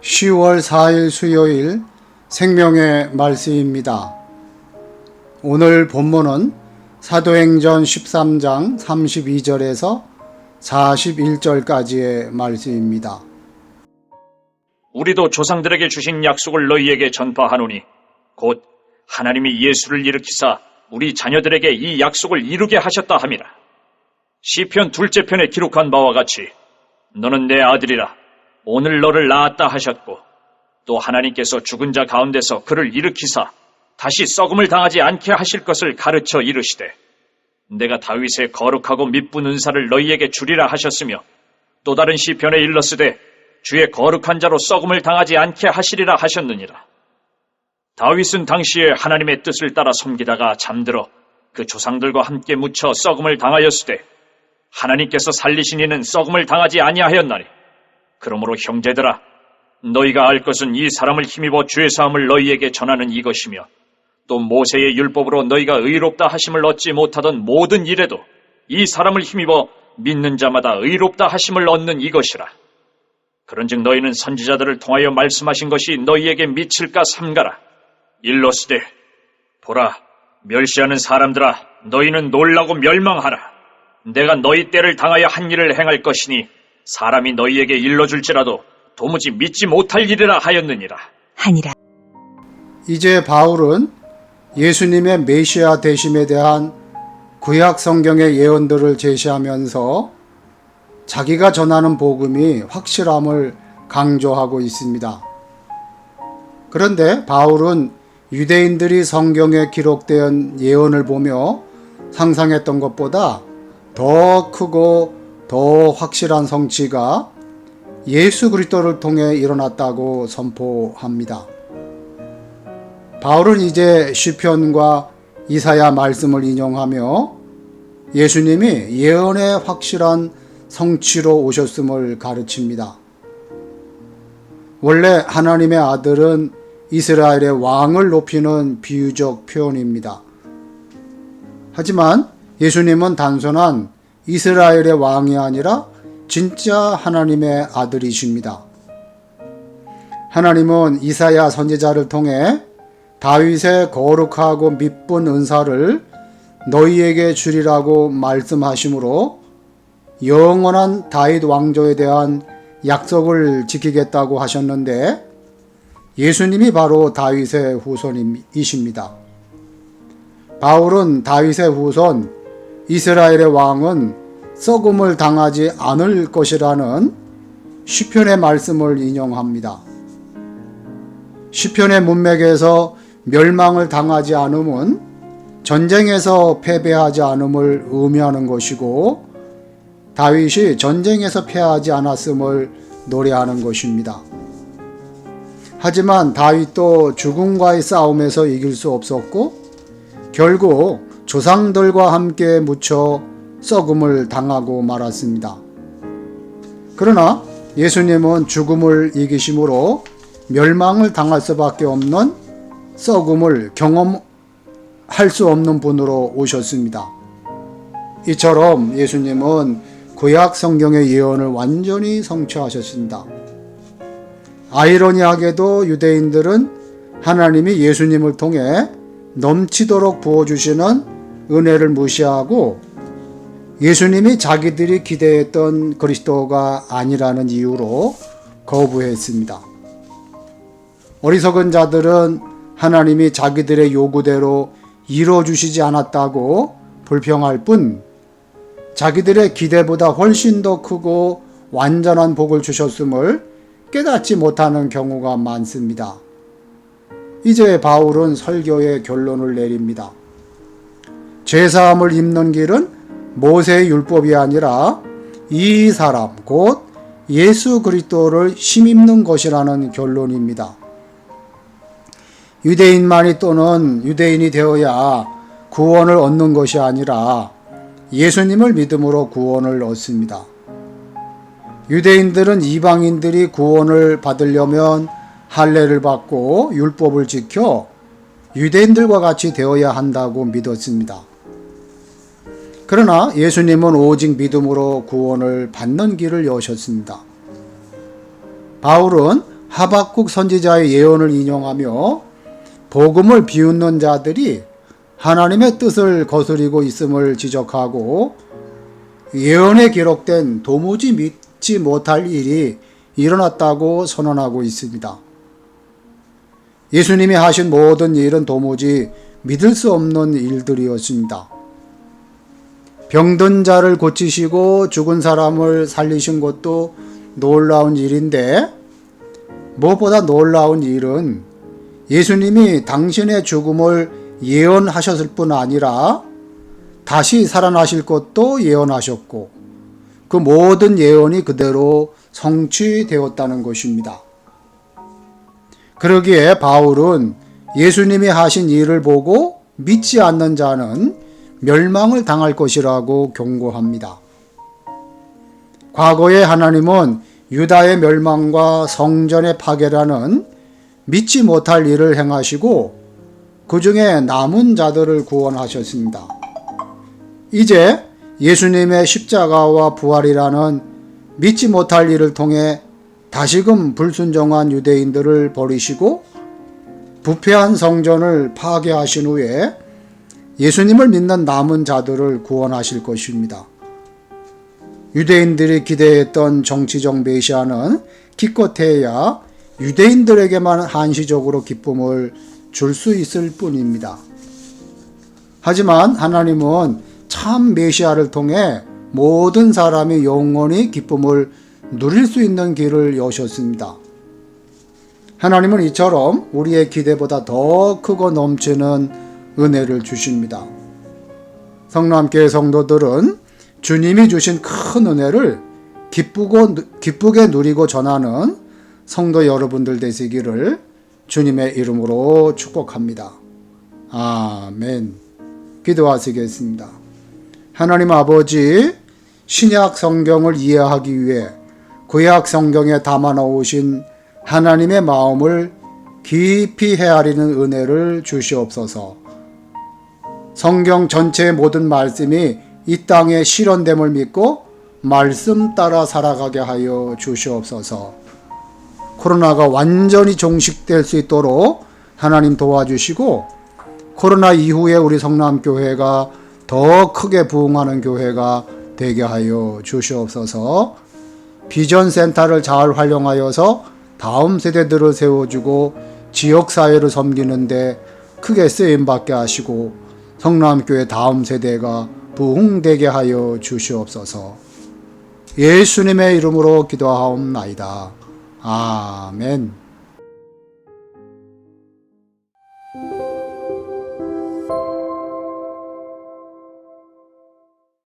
(10월 4일) 수요일 생명의 말씀입니다. 오늘 본문은 사도행전 13장 32절에서 41절까지의 말씀입니다. 우리도 조상들에게 주신 약속을 너희에게 전파하노니 곧 하나님이 예수를 일으키사 우리 자녀들에게 이 약속을 이루게 하셨다 함이라. 시편 둘째 편에 기록한 바와 같이 너는 내 아들이라 오늘 너를 낳았다 하셨고 또 하나님께서 죽은 자 가운데서 그를 일으키사 다시 썩음을 당하지 않게 하실 것을 가르쳐 이르시되 내가 다윗의 거룩하고 미쁜 은사를 너희에게 주리라 하셨으며 또 다른 시편에 일렀으되 주의 거룩한 자로 썩음을 당하지 않게 하시리라 하셨느니라. 다윗은 당시에 하나님의 뜻을 따라 섬기다가 잠들어 그 조상들과 함께 묻혀 썩음을 당하였으되 하나님께서 살리신 이는 썩음을 당하지 아니하였나니 그러므로 형제들아 너희가 알 것은 이 사람을 힘입어 죄 사함을 너희에게 전하는 이것이며 또 모세의 율법으로 너희가 의롭다 하심을 얻지 못하던 모든 일에도 이 사람을 힘입어 믿는 자마다 의롭다 하심을 얻는 이것이라. 그런즉 너희는 선지자들을 통하여 말씀하신 것이 너희에게 미칠까 삼가라. 일러스되 보라 멸시하는 사람들아 너희는 놀라고 멸망하라. 내가 너희 때를 당하여 한 일을 행할 것이니 사람이 너희에게 일러줄지라도 도무지 믿지 못할 일이라 하였느니라. 하니라. 이제 바울은 예수님의 메시아 되심에 대한 구약 성경의 예언들을 제시하면서 자기가 전하는 복음이 확실함을 강조하고 있습니다. 그런데 바울은 유대인들이 성경에 기록된 예언을 보며 상상했던 것보다 더 크고 더 확실한 성취가 예수 그리스도를 통해 일어났다고 선포합니다. 바울은 이제 시편과 이사야 말씀을 인용하며 예수님이 예언의 확실한 성취로 오셨음을 가르칩니다. 원래 하나님의 아들은 이스라엘의 왕을 높이는 비유적 표현입니다. 하지만 예수님은 단순한 이스라엘의 왕이 아니라 진짜 하나님의 아들이십니다. 하나님은 이사야 선지자를 통해 다윗의 거룩하고 미쁜 은사를 너희에게 주리라고 말씀하시므로 영원한 다윗 왕조에 대한 약속을 지키겠다고 하셨는데 예수님이 바로 다윗의 후손이십니다. 바울은 다윗의 후손 이스라엘의 왕은 썩음을 당하지 않을 것이라는 시편의 말씀을 인용합니다. 시편의 문맥에서 멸망을 당하지 않음은 전쟁에서 패배하지 않음을 의미하는 것이고 다윗이 전쟁에서 패하지 않았음을 노래하는 것입니다. 하지만 다윗도 죽음과의 싸움에서 이길 수 없었고 결국 조상들과 함께 묻혀 썩음을 당하고 말았습니다. 그러나 예수님은 죽음을 이기심으로 멸망을 당할 수밖에 없는 썩음을 경험할 수 없는 분으로 오셨습니다. 이처럼 예수님은 구약 성경의 예언을 완전히 성취하셨습니다. 아이러니하게도 유대인들은 하나님이 예수님을 통해 넘치도록 부어주시는 은혜를 무시하고 예수님이 자기들이 기대했던 그리스도가 아니라는 이유로 거부했습니다. 어리석은 자들은 하나님이 자기들의 요구대로 이루어주시지 않았다고 불평할 뿐 자기들의 기대보다 훨씬 더 크고 완전한 복을 주셨음을 깨닫지 못하는 경우가 많습니다. 이제 바울은 설교의 결론을 내립니다. 죄사함을 입는 길은 모세의 율법이 아니라 이 사람 곧 예수 그리스도를 힘입는 것이라는 결론입니다. 유대인만이 또는 유대인이 되어야 구원을 얻는 것이 아니라 예수님을 믿음으로 구원을 얻습니다. 유대인들은 이방인들이 구원을 받으려면 할례를 받고 율법을 지켜 유대인들과 같이 되어야 한다고 믿었습니다. 그러나 예수님은 오직 믿음으로 구원을 받는 길을 여셨습니다. 바울은 하박국 선지자의 예언을 인용하며 복음을 비웃는 자들이 하나님의 뜻을 거스리고 있음을 지적하고 예언에 기록된 도무지 믿 지 못할 일이 일어났다고 선언하고 있습니다. 예수님이 하신 모든 일은 도무지 믿을 수 없는 일들이었습니다. 병든 자를 고치시고 죽은 사람을 살리신 것도 놀라운 일인데 무엇보다 놀라운 일은 예수님이 당신의 죽음을 예언하셨을 뿐 아니라 다시 살아나실 것도 예언하셨고 그 모든 예언이 그대로 성취되었다는 것입니다. 그러기에 바울은 예수님이 하신 일을 보고 믿지 않는 자는 멸망을 당할 것이라고 경고합니다. 과거에 하나님은 유다의 멸망과 성전의 파괴라는 믿지 못할 일을 행하시고 그 중에 남은 자들을 구원하셨습니다. 이제 예수님의 십자가와 부활이라는 믿지 못할 일을 통해 다시금 불순종한 유대인들을 버리시고 부패한 성전을 파괴하신 후에 예수님을 믿는 남은 자들을 구원하실 것입니다. 유대인들이 기대했던 정치적 메시아는 기껏해야 유대인들에게만 한시적으로 기쁨을 줄 수 있을 뿐입니다. 하지만 하나님은 참 메시아를 통해 모든 사람이 영원히 기쁨을 누릴 수 있는 길을 여셨습니다. 하나님은 이처럼 우리의 기대보다 더 크고 넘치는 은혜를 주십니다. 성남교회 성도들은 주님이 주신 큰 은혜를 기쁘고 기쁘게 누리고 전하는 성도 여러분들 되시기를 주님의 이름으로 축복합니다. 아멘. 기도하시겠습니다. 하나님 아버지 신약 성경을 이해하기 위해 구약 성경에 담아 놓으신 하나님의 마음을 깊이 헤아리는 은혜를 주시옵소서. 성경 전체의 모든 말씀이 이 땅에 실현됨을 믿고 말씀 따라 살아가게 하여 주시옵소서. 코로나가 완전히 종식될 수 있도록 하나님 도와주시고 코로나 이후에 우리 성남교회가 더 크게 부흥하는 교회가 되게 하여 주시옵소서. 비전 센터를 잘 활용하여서 다음 세대들을 세워주고 지역 사회를 섬기는데 크게 쓰임 받게 하시고 성남교회 다음 세대가 부흥되게 하여 주시옵소서. 예수님의 이름으로 기도하옵나이다. 아멘.